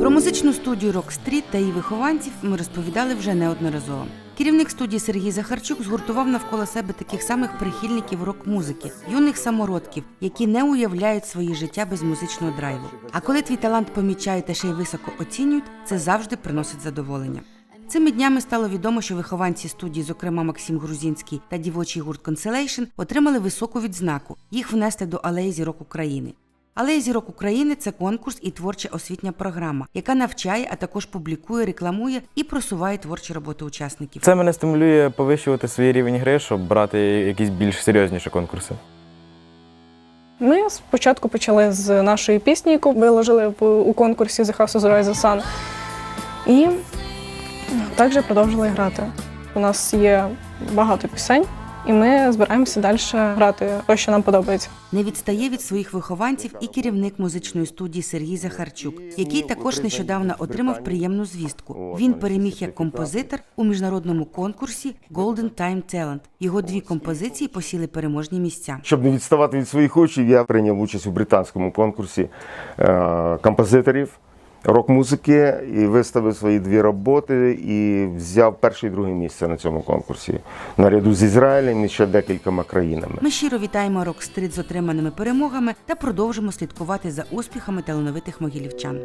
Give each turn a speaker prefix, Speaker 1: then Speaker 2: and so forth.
Speaker 1: Про музичну студію Rock Street та її вихованців ми розповідали вже неодноразово. Керівник студії Сергій Захарчук згуртував навколо себе таких самих прихильників рок-музики, юних самородків, які не уявляють своє життя без музичного драйву. А коли твій талант помічають та ще й високо оцінюють, це завжди приносить задоволення. Цими днями стало відомо, що вихованці студії, зокрема Максим Грузінський та дівочий гурт Constellation, отримали високу відзнаку. Їх внесли до алеї зірок України. Алея зірок України це конкурс і творча освітня програма, яка навчає, а також публікує, рекламує і просуває творчі роботи учасників.
Speaker 2: Це мене стимулює повищувати свій рівень гри, щоб брати якісь більш серйозніші конкурси.
Speaker 3: Ми спочатку почали з нашої пісні, яку виложили у конкурсі The House of the Rising Sun. І також продовжили грати. У нас є багато пісень, і ми збираємося далі грати те, що нам подобається.
Speaker 1: Не відстає від своїх вихованців і керівник музичної студії Сергій Захарчук, який також нещодавно отримав приємну звістку. Він переміг як композитор у міжнародному конкурсі Golden Time Talent. Його дві композиції посіли переможні місця.
Speaker 4: Щоб не відставати від своїх учнів, я прийняв участь у британському конкурсі е, композиторів рок-музики і виставив свої дві роботи і взяв перше і друге місце на цьому конкурсі наряду з Ізраїлем і ще декількома країнами.
Speaker 1: Ми щиро вітаємо Рокстрит з отриманими перемогами та продовжимо слідкувати за успіхами талановитих могилівчан.